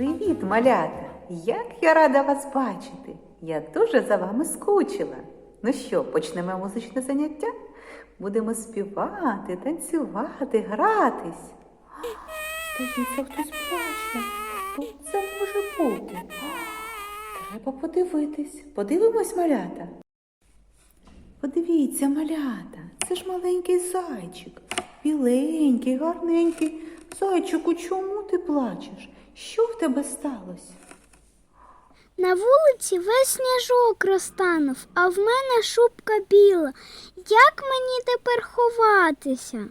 Привіт, малята! Як я рада вас бачити! Я дуже за вами скучила. Ну що, почнемо музичне заняття? Будемо співати, танцювати, гратись. Здається, хтось плаче. Хто це може бути? Треба подивитись. Подивимось, малята. Подивіться, малята, це ж маленький зайчик. Біленький, гарненький. Зайчику, чому ти плачеш? Що в тебе сталося? На вулиці весь сніжок розтанув, а в мене шубка біла. Як мені тепер ховатися?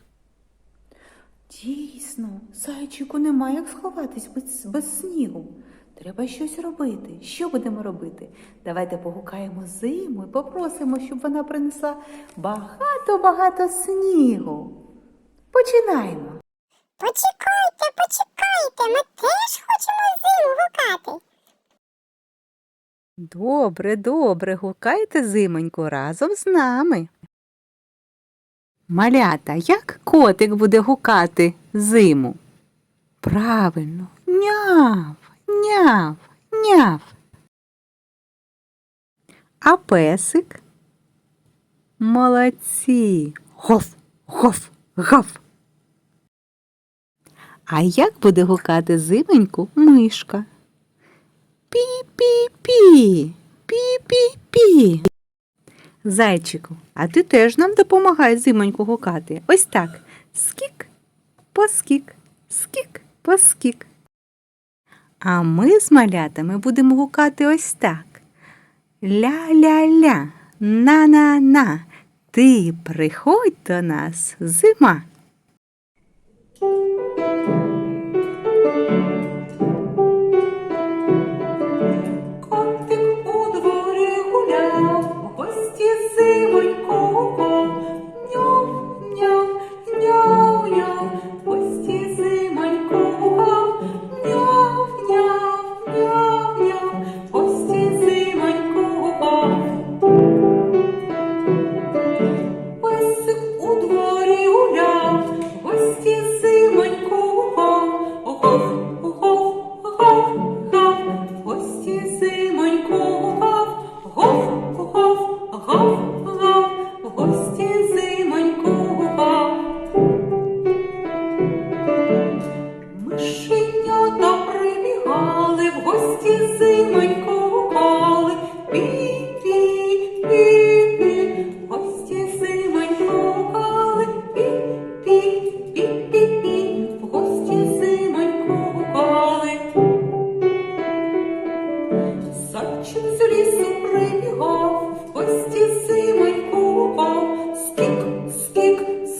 Дійсно, зайчику немає як сховатись без, без снігу. Треба щось робити. Що будемо робити? Давайте погукаємо зиму і попросимо, щоб вона принесла багато-багато снігу. Починаємо. Почекайте, почекайте, ми теж хочемо зиму гукати. Добре, добре, гукайте зимоньку разом з нами. Малята, як котик буде гукати зиму? Правильно, няв, няв, няв. А песик? Молодці. Гоф, гоф, гав. А як буде гукати зимоньку мишка? Пі-пі-пі, пі-пі-пі. Зайчику, а ти теж нам допомагай зимоньку гукати. Ось так. Скік, поскік, скік, поскік. А ми з малятами будемо гукати ось так. Ля-ля-ля, на-на-на. Ти приходь до нас, зима.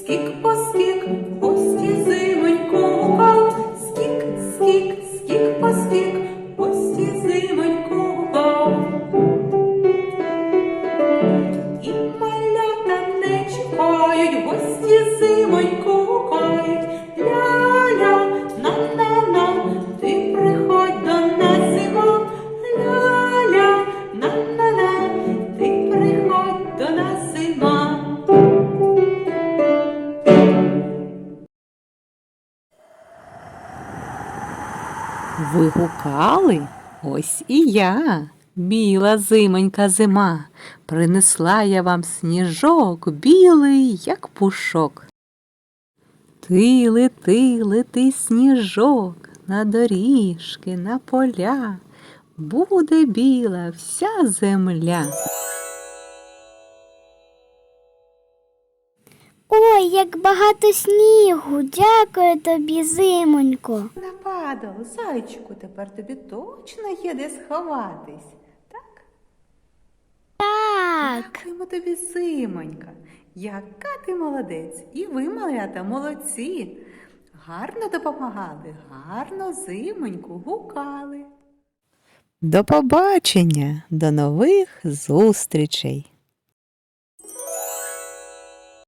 Скік, Ви гукали? Ось і я. Біла зимонька зима. Принесла я вам сніжок, білий, як пушок. Ти лети, лети сніжок на доріжки, на поля. Буде біла вся земля. Як багато снігу. Дякую тобі, зимонько. Нападало, зайчику, тепер тобі точно є де сховатись. Так? Так. Дякуємо тобі, зимонька. Яка ти молодець. І ви, малята, молодці. Гарно допомагали, гарно зимоньку гукали. До побачення, до нових зустрічей.